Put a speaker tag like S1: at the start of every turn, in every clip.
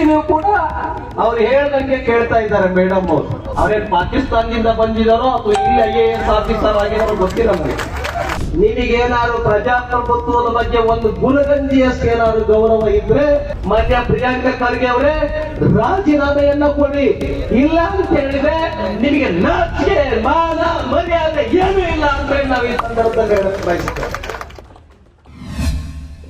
S1: ಸಿನೂ ಕೂಡ ಅವ್ರು ಹೇಳ್ದಂಗೆ ಕೇಳ್ತಾ ಇದ್ದಾರೆ ಮೇಡಮ್ ಅವರು. ಅವ್ರೇನ್ ಪಾಕಿಸ್ತಾನದಿಂದ ಬಂದಿದಾರೋ ಅಥವಾ ಇಲ್ಲಿ ಐ ಎ ಎಸ್ ಆಫೀಸರ್ ಆಗಿದಾರೋ ಗೊತ್ತಿಲ್ಲ ನಮಗೆ. ನಿನಗೇನಾದ್ರು ಪ್ರಜಾಪ್ರಭುತ್ವದ ಬಗ್ಗೆ ಒಂದು ಗುಣಗಂಜಿಯಷ್ಟು ಏನಾದ್ರು ಗೌರವ ಇದ್ರೆ ಮಧ್ಯ ಪ್ರಿಯಾಂಕಾ ಖರ್ಗೆ ಅವರೇ, ರಾಜೀನಾಮೆಯನ್ನ ಕೊಡಿ. ಇಲ್ಲ ಅಂತ ಹೇಳಿದ್ರೆ ನಿಮಗೆ ನಾಚಿಕೆ, ಮಾನ, ಮರ್ಯಾದೆ ಏನೂ ಇಲ್ಲ ಅಂತ ನಾವು ಈ ಸಂದರ್ಭದಲ್ಲಿ ಹೇಳಕ್ ಬಯಸ್ತೇವೆ.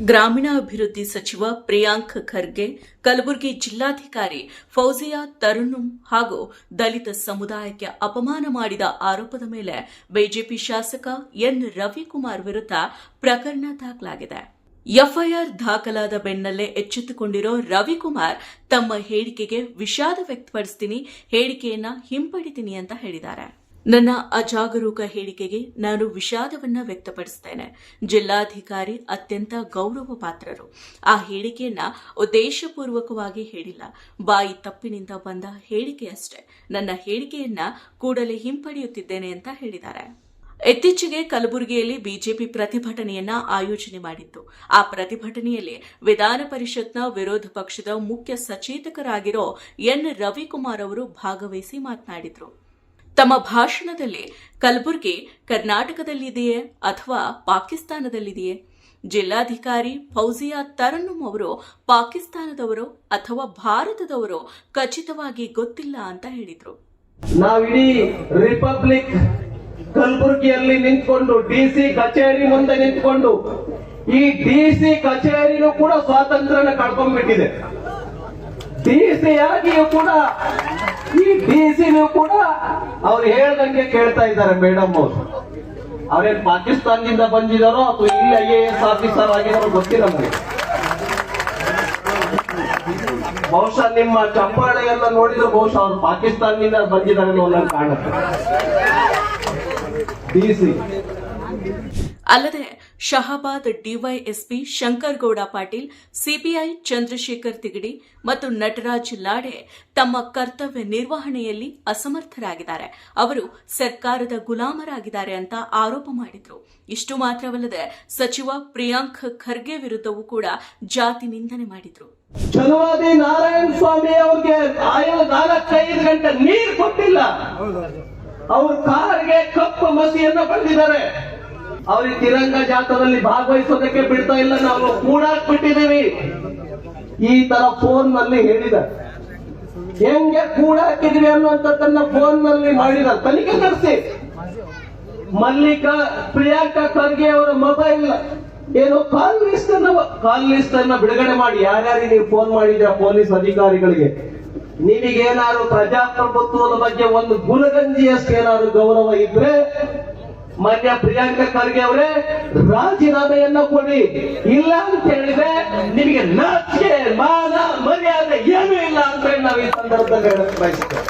S2: ಗ್ರಾಮೀಣಾಭಿವೃದ್ಧಿ ಸಚಿವ ಪ್ರಿಯಾಂಕ್ ಖರ್ಗೆ, ಕಲಬುರಗಿ ಜಿಲ್ಲಾಧಿಕಾರಿ ಫೌಜಿಯಾ ತರುಣುಂ ಹಾಗೂ ದಲಿತ ಸಮುದಾಯಕ್ಕೆ ಅಪಮಾನ ಮಾಡಿದ ಆರೋಪದ ಮೇಲೆ ಬಿಜೆಪಿ ಶಾಸಕ ಎನ್ ರವಿಕುಮಾರ್ ವಿರುದ್ಧ ಪ್ರಕರಣ ದಾಖಲಾಗಿದೆ. ಎಫ್ಐಆರ್ ದಾಖಲಾದ ಬೆನ್ನಲ್ಲೇ ಎಚ್ಚೆತ್ತುಕೊಂಡಿರೋ ರವಿಕುಮಾರ್ ತಮ್ಮ ಹೇಳಿಕೆಗೆ ವಿಷಾದ ವ್ಯಕ್ತಪಡಿಸ್ತೀನಿ, ಹೇಳಿಕೆಯನ್ನ ಹಿಂಪಡಿತೀನಿ ಅಂತ ಹೇಳಿದ್ದಾರೆ. ನನ್ನ ಅಜಾಗರೂಕ ಹೇಳಿಕೆಗೆ ನಾನು ವಿಷಾದವನ್ನ ವ್ಯಕ್ತಪಡಿಸ್ತೇನೆ. ಜಿಲ್ಲಾಧಿಕಾರಿ ಅತ್ಯಂತ ಗೌರವ ಪಾತ್ರರು ಆ ಹೇಳಿಕೆಯನ್ನ ಉದ್ದೇಶಪೂರ್ವಕವಾಗಿ ಹೇಳಿಲ್ಲ. ಬಾಯಿ ತಪ್ಪಿನಿಂದ ಬಂದ ಹೇಳಿಕೆಯಷ್ಟೇ ನನ್ನ ಹೇಳಿಕೆಯನ್ನ ಕೂಡಲೇ ಹಿಂಪಡೆಯುತ್ತಿದ್ದೇನೆ ಅಂತ ಹೇಳಿದ್ದಾರೆ. ಇತ್ತೀಚೆಗೆ ಕಲಬುರಗಿಯಲ್ಲಿ ಬಿಜೆಪಿ ಪ್ರತಿಭಟನೆಯನ್ನ ಆಯೋಜನೆ ಮಾಡಿತ್ತು. ಆ ಪ್ರತಿಭಟನೆಯಲ್ಲಿ ವಿಧಾನ ಪರಿಷತ್ನ ವಿರೋಧ ಪಕ್ಷದ ಮುಖ್ಯ ಸಚೇತಕರಾಗಿರೋ ಎನ್ ರವಿಕುಮಾರ್ ಅವರು ಭಾಗವಹಿಸಿ ಮಾತನಾಡಿದ್ರು. ತಮ್ಮ ಭಾಷಣದಲ್ಲಿ ಕಲಬುರಗಿ ಕರ್ನಾಟಕದಲ್ಲಿದೆಯೇ ಅಥವಾ ಪಾಕಿಸ್ತಾನದಲ್ಲಿದೆಯೇ? ಜಿಲ್ಲಾಧಿಕಾರಿ ಫೌಜಿಯಾ ತರನ್ನುಮ್ ಅವರು ಪಾಕಿಸ್ತಾನದವರು ಅಥವಾ ಭಾರತದವರು ಖಚಿತವಾಗಿ ಗೊತ್ತಿಲ್ಲ ಅಂತ ಹೇಳಿದ್ರು.
S1: ನಾವಿಡೀ ರಿಪಬ್ಲಿಕ್ ಕಲಬುರಗಿಯಲ್ಲಿ ನಿಂತ್ಕೊಂಡು ಡಿಸಿ ಕಚೇರಿ ಮುಂದೆ ನಿಂತ್ಕೊಂಡು ಈ ಡಿಸಿ ಕಚೇರಿನೂ ಕೂಡ ಸ್ವಾತಂತ್ರ್ಯನ ಕಳ್ಕೊಂಡ್ಬಿಟ್ಟಿದೆ ಡಿಸಿಯಾಗಿಯೂ ಕೂಡ ಕೂಡ ಅವ್ರು ಹೇಳ್ದಂಗೆ ಕೇಳ್ತಾ ಇದ್ದಾರೆ ಮೇಡಮ್ ಅವರು ಅವ್ರೇನ್ ಪಾಕಿಸ್ತಾನದಿಂದ ಬಂದಿದಾರೋ ಅಥವಾ ಇಲ್ಲಿ ಐ ಎ ಎಸ್ ಆಫೀಸರ್ ಆಗಿದಾರೋ ಗೊತ್ತಿಲ್ಲ ನಮಗೆ ಬಹುಶಃ ನಿಮ್ಮ ಚಂಪಾಳೆಯನ್ನ ನೋಡಿದ್ರೆ ಬಹುಶಃ ಅವ್ರು ಪಾಕಿಸ್ತಾನದಿಂದ ಬಂದಿದ್ದಾರೆ ಕಾಣುತ್ತೆ ಡಿ ಸಿ
S2: ಅಲ್ಲದೆ ಶಹಾಬಾದ್ ಡಿವೈಎಸ್ಪಿ ಶಂಕರ್ ಗೌಡ ಪಾಟೀಲ್ ಸಿಪಿಐ ಚಂದ್ರಶೇಖರ್ ತಿಗಡಿ ಮತ್ತು ನಟರಾಜ್ ಲಾಡೆ ತಮ್ಮ ಕರ್ತವ್ಯ ನಿರ್ವಹಣೆಯಲ್ಲಿ ಅಸಮರ್ಥರಾಗಿದ್ದಾರೆ. ಅವರು ಸರ್ಕಾರದ ಗುಲಾಮರಾಗಿದ್ದಾರೆ ಅಂತ ಆರೋಪ ಮಾಡಿದ್ರು. ಇಷ್ಟು ಮಾತ್ರವಲ್ಲದೆ ಸಚಿವ ಪ್ರಿಯಾಂಕ್ ಖರ್ಗೆ ವಿರುದ್ಧವೂ ಕೂಡ ಜಾತಿ ನಿಂದನೆ ಮಾಡಿದ್ರು.
S1: ಚಲುವಾದಿ ನಾರಾಯಣ ಸ್ವಾಮಿ ಅವ್ರಿಗೆ ಆಯೋ ನಾಲ್ಕೈದು ಗಂಟೆ ನೀರು ಕೊಟ್ಟಿಲ್ಲ. ಅವ್ರ ಕಾರಿಗೆ ಕಪ್ಪು ಮಸಿಯನ್ನು ಬರೆದಿದ್ದಾರೆ ಅವ್ರಿಗೆ ತಿರಂಗ ಜಾಥಾದಲ್ಲಿ ಭಾಗವಹಿಸೋದಕ್ಕೆ ಬಿಡ್ತಾ ಇಲ್ಲ, ನಾವು ಕೂಡಾಕ್ ಬಿಟ್ಟಿದ್ದೀವಿ ಈ ತರ ಫೋನ್ನಲ್ಲಿ ಹೇಳಿದ ಹೆಂಗೆ ಕೂಡಾಕಿದ್ವಿ ಅನ್ನುವಂಥದ್ದನ್ನ ಫೋನ್ನಲ್ಲಿ ಮಾಡಿದ ತನಿಖೆ ನಡೆಸಿ. ಮಲ್ಲಿಕಾ, ಪ್ರಿಯಾಂಕಾ ಖರ್ಗೆ ಅವರ ಮೊಬೈಲ್. ಏನು ಕಾಲ್ ಲಿಸ್ಟ್ ಅನ್ನ, ಕಾಲ್ ಲಿಸ್ಟ್ ಅನ್ನ ಬಿಡುಗಡೆ ಮಾಡಿ. ಯಾರ್ಯಾರಿಗೆ ನೀವು ಫೋನ್ ಮಾಡಿದ್ರ ಪೊಲೀಸ್ ಅಧಿಕಾರಿಗಳಿಗೆ? ನಿಮಗೇನಾದ್ರು ಪ್ರಜಾಪ್ರಭುತ್ವದ ಬಗ್ಗೆ ಒಂದು ಗುಲಗಂಜಿಯಷ್ಟು ಏನಾದ್ರು ಗೌರವ ಇದ್ರೆ ಮಾನ್ಯ ಪ್ರಿಯಾಂಕಾ ಖರ್ಗೆ ಅವರೇ, ರಾಜೀನಾಮೆಯನ್ನ ಕೊಡಿ. ಇಲ್ಲ ಅಂತ ಹೇಳಿದ್ರೆ ನಿಮಗೆ ನಾಚಿಕೆ, ಮಾನ, ಮರ್ಯಾದೆ ಏನು ಇಲ್ಲ ಅಂತ ಹೇಳಿ ನಾವು ಈ ಸಂದರ್ಭದಲ್ಲಿ ಹೇಳಕ್ ಬಯಸ್ತೇವೆ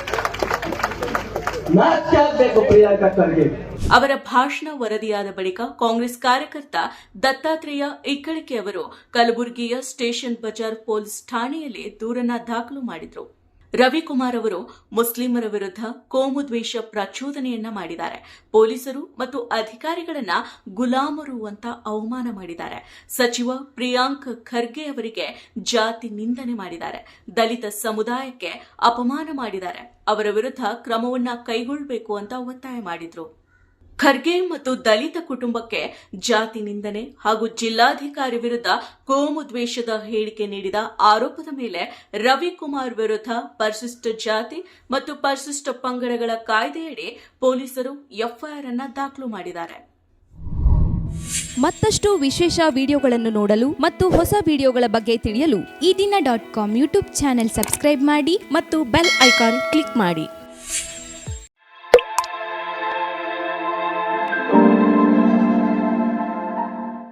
S2: ಅವರ ಭಾಷಣ ವರದಿಯಾದ ಬಳಿಕ ಕಾಂಗ್ರೆಸ್ ಕಾರ್ಯಕರ್ತ ದತ್ತಾತ್ರೇಯ ಇಕ್ಕಳಿಕೆ ಅವರು ಕಲಬುರಗಿಯ ಸ್ಟೇಷನ್ ಬಜಾರ್ ಪೊಲೀಸ್ ಠಾಣೆಯಲ್ಲಿ ದೂರನ್ನ ದಾಖಲು ಮಾಡಿದ್ರು. ರವಿಕುಮಾರ್ ಅವರು ಮುಸ್ಲಿಮರ ವಿರುದ್ಧ ಕೋಮು ದ್ವೇಷ ಪ್ರಚೋದನೆಯನ್ನ ಮಾಡಿದ್ದಾರೆ. ಪೊಲೀಸರು ಮತ್ತು ಅಧಿಕಾರಿಗಳನ್ನ ಗುಲಾಮರು ಅಂತ ಅವಮಾನ ಮಾಡಿದ್ದಾರೆ. ಸಚಿವ ಪ್ರಿಯಾಂಕ್ ಖರ್ಗೆ ಅವರಿಗೆ ಜಾತಿ ನಿಂದನೆ ಮಾಡಿದ್ದಾರೆ. ದಲಿತ ಸಮುದಾಯಕ್ಕೆ ಅಪಮಾನ ಮಾಡಿದ್ದಾರೆ. ಅವರ ವಿರುದ್ಧ ಕ್ರಮವನ್ನ ಕೈಗೊಳ್ಳಬೇಕು ಅಂತ ಒತ್ತಾಯ ಮಾಡಿದ್ರು. ಖರ್ಗೆ ಮತ್ತು ದಲಿತ ಕುಟುಂಬಕ್ಕೆ ಜಾತಿ ನಿಂದನೆ ಹಾಗೂ ಜಿಲ್ಲಾಧಿಕಾರಿ ವಿರುದ್ಧ ಕೋಮು ದ್ವೇಷದ ಹೇಳಿಕೆ ನೀಡಿದ ಆರೋಪದ ಮೇಲೆ ರವಿಕುಮಾರ್ ವಿರುದ್ಧ ಪರಿಶಿಷ್ಟ ಜಾತಿ ಮತ್ತು ಪರಿಶಿಷ್ಟ ಪಂಗಡಗಳ ಕಾಯ್ದೆಯಡಿ ಪೊಲೀಸರು ಎಫ್ಐಆರ್ ಅನ್ನು ದಾಖಲು ಮಾಡಿದ್ದಾರೆ.
S3: ಮತ್ತಷ್ಟು ವಿಶೇಷ ವಿಡಿಯೋಗಳನ್ನು ನೋಡಲು ಮತ್ತು ಹೊಸ ವಿಡಿಯೋಗಳ ಬಗ್ಗೆ ತಿಳಿಯಲು
S4: Ee Dina dot com YouTube channel subscribe ಮಾಡಿ
S3: ಮತ್ತು ಬೆಲ್ ಐಕಾನ್ ಕ್ಲಿಕ್ ಮಾಡಿ.